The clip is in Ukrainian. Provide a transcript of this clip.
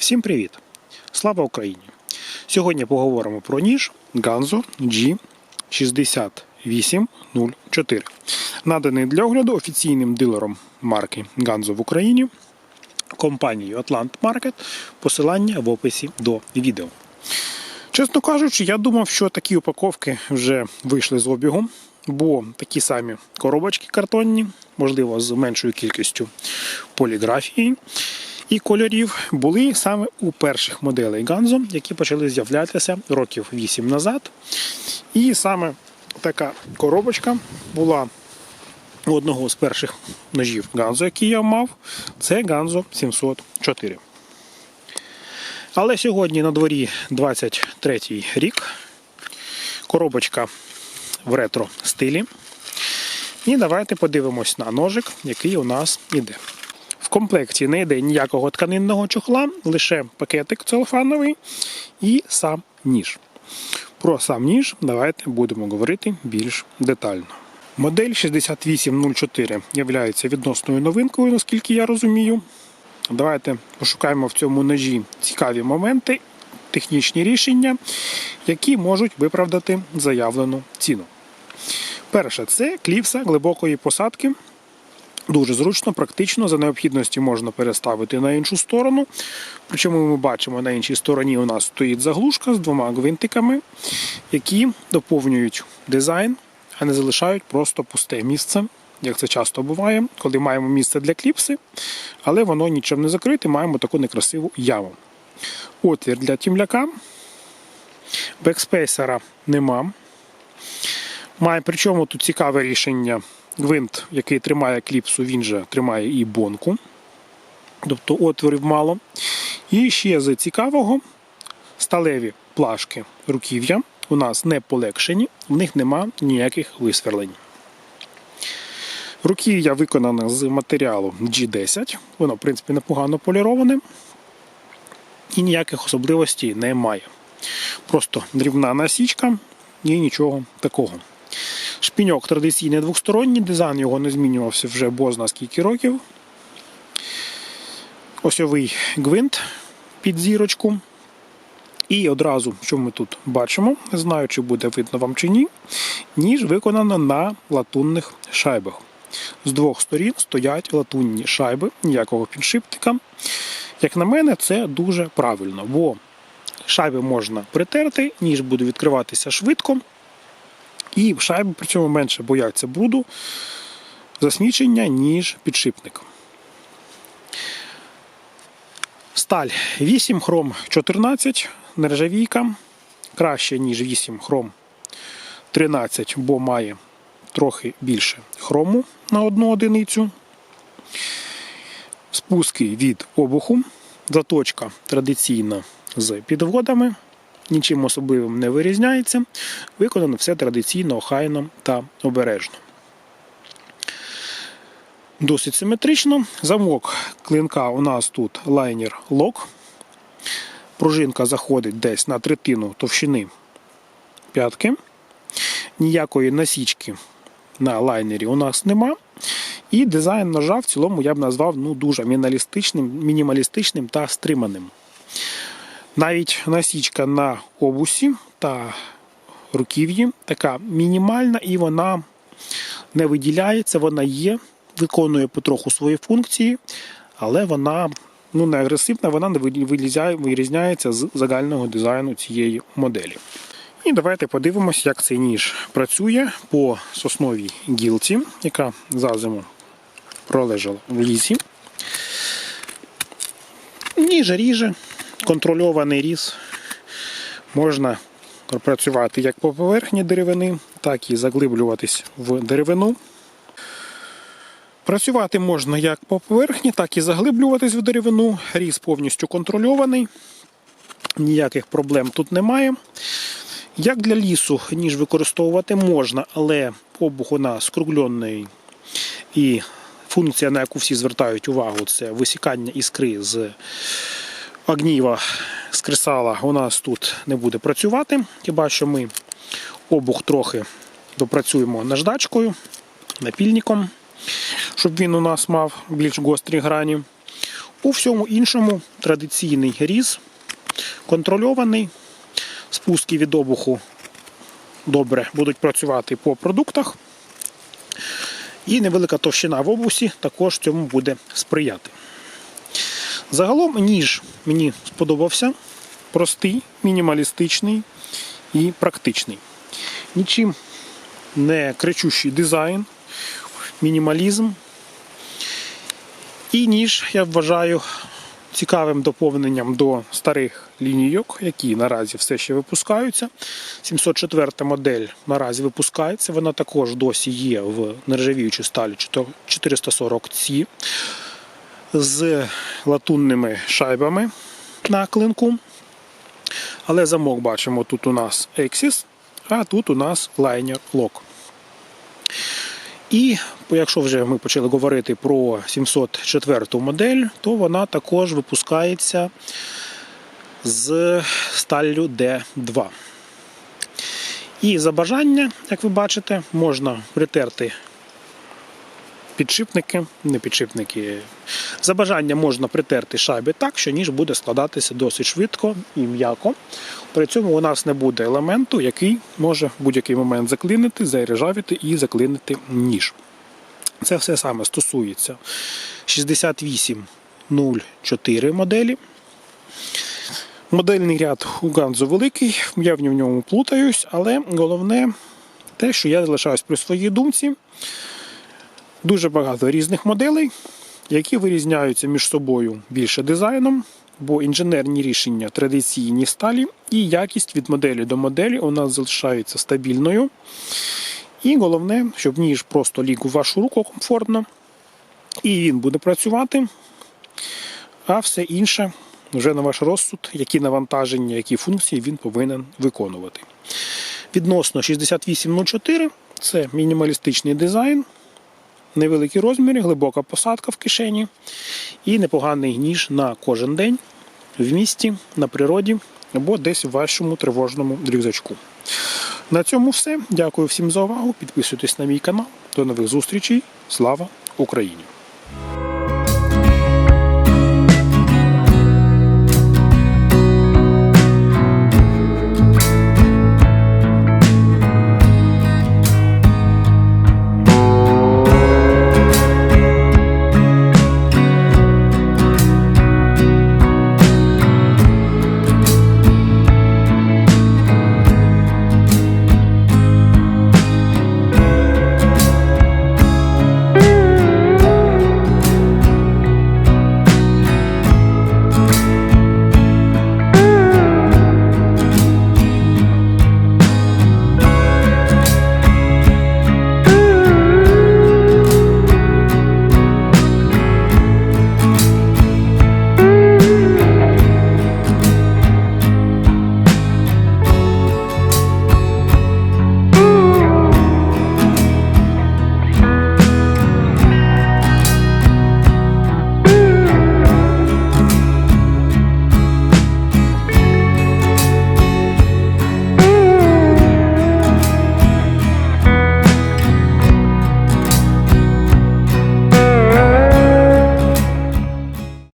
Всім привіт! Слава Україні! Сьогодні поговоримо про ніж Ganzo G6804, наданий для огляду офіційним дилером марки Ganzo в Україні компанією Atlant Market. Посилання в описі до відео. Чесно кажучи, я думав, що такі упаковки вже вийшли з обігу, бо такі самі коробочки картонні, можливо, з меншою кількістю поліграфії і кольорів, були саме у перших моделей Ганзо, які почали з'являтися років 8 назад. І саме така коробочка була у одного з перших ножів Ганзо, який я мав, це Ганзо 704. Але сьогодні на дворі 23 рік. Коробочка в ретро стилі. І давайте подивимось на ножик, який у нас іде. Комплекті не йде ніякого тканинного чохла, лише пакетик целофановий і сам ніж. Про сам ніж давайте будемо говорити більш детально. Модель 6804 є відносною новинкою, наскільки я розумію. Давайте пошукаємо в цьому ножі цікаві моменти, технічні рішення, які можуть виправдати заявлену ціну. Перше це кліпса глибокої посадки. Дуже зручно, практично, за необхідності можна переставити на іншу сторону. Причому ми бачимо, на іншій стороні у нас стоїть заглушка з двома гвинтиками, які доповнюють дизайн, а не залишають просто пусте місце, як це часто буває, коли маємо місце для кліпси, але воно нічим не закрите, маємо таку некрасиву яму. Отвір для тімляка. Бекспейсера нема. Має, причому тут цікаве рішення. Гвинт, який тримає кліпсу, він же тримає і бонку. Тобто отворів мало. І ще з цікавого сталеві плашки руків'я у нас не полегшені, в них нема ніяких висверлень. Руків'я виконане з матеріалу G10, воно, в принципі, непогано поліроване і ніяких особливостей немає. Просто дрібна насічка і нічого такого. Шпіньок традиційний двосторонній, дизайн його не змінювався вже бозна скільки років. Осьовий гвинт під зірочку. І одразу, що ми тут бачимо, не знаю, чи буде видно вам чи ні, ніж виконано на латунних шайбах. З двох сторін стоять латунні шайби, ніякого підшипника. Як на мене, це дуже правильно, бо шайби можна притерти, ніж буде відкриватися швидко. І шайби при цьому менше бояться бруду, засмічення, ніж підшипник. Сталь 8 хром 14, нержавійка. Краще, ніж 8 хром 13, бо має трохи більше хрому на одну одиницю. Спуски від обуху. Заточка традиційна з підводами. Нічим особливим не вирізняється. Виконано все традиційно, охайно та обережно. Досить симетрично. Замок клинка у нас тут лайнер лок. Пружинка заходить десь на третину товщини п'ятки. Ніякої насічки на лайнері у нас нема. І дизайн ножа в цілому я б назвав ну, дуже мінімалістичним, мінімалістичним та стриманим. Навіть насічка на обусі та руків'ї така мінімальна і вона не виділяється, вона є, виконує потроху свої функції, але вона ну, не агресивна, вона не вирізняється з загального дизайну цієї моделі. І давайте подивимося, як цей ніж працює по сосновій гілці, яка за зиму пролежала в лісі. Ніж ріже, контрольований різ. Можна працювати як по поверхні деревини, так і заглиблюватись в деревину. Працювати можна як по поверхні, так і заглиблюватись в деревину. Різ повністю контрольований. Ніяких проблем тут немає. Як для лісу, ніж використовувати можна, але обух у нас скруглений і функція, на яку всі звертають увагу, це висікання іскри з огніва з кресала у нас тут не буде працювати. Хіба що ми обух трохи допрацюємо наждачкою, напільником, щоб він у нас мав більш гострі грані. У всьому іншому традиційний різ, контрольований, спуски від обуху добре будуть працювати по продуктах. І невелика товщина в обусі також цьому буде сприяти. Загалом ніж мені сподобався. Простий, мінімалістичний і практичний. Нічим не кричущий дизайн, мінімалізм. І ніж, я вважаю, цікавим доповненням до старих лінійок, які наразі все ще випускаються. 704 модель наразі випускається. Вона також досі є в нержавіючій сталі 440C з латунними шайбами на клинку. Але замок бачимо, тут у нас Exis, а тут у нас Liner Lock. І якщо вже ми почали говорити про 704 модель, то вона також випускається з сталлю D2. І за бажання, як ви бачите, можна притерти підшипники, не підшипники. За бажання можна притерти шайби так, що ніж буде складатися досить швидко і м'яко. При цьому у нас не буде елементу, який може в будь-який момент заклинити, заряжавити і заклинити ніж. Це все саме стосується 6804 моделі. Модельний ряд у Ганзо великий, я в ньому плутаюсь, але головне те, що я залишаюсь при своїй думці. Дуже багато різних моделей, які вирізняються між собою більше дизайном, бо інженерні рішення традиційні сталі, і якість від моделі до моделі у нас залишається стабільною. І головне, щоб ніж просто ліг у вашу руку комфортно, і він буде працювати, а все інше вже на ваш розсуд, які навантаження, які функції він повинен виконувати. Відносно 6804 це мінімалістичний дизайн невеликі розміри, глибока посадка в кишені і непоганий ніж на кожен день в місті, на природі або десь в вашому тривожному рюкзачку. На цьому все. Дякую всім за увагу. Підписуйтесь на мій канал. До нових зустрічей. Слава Україні!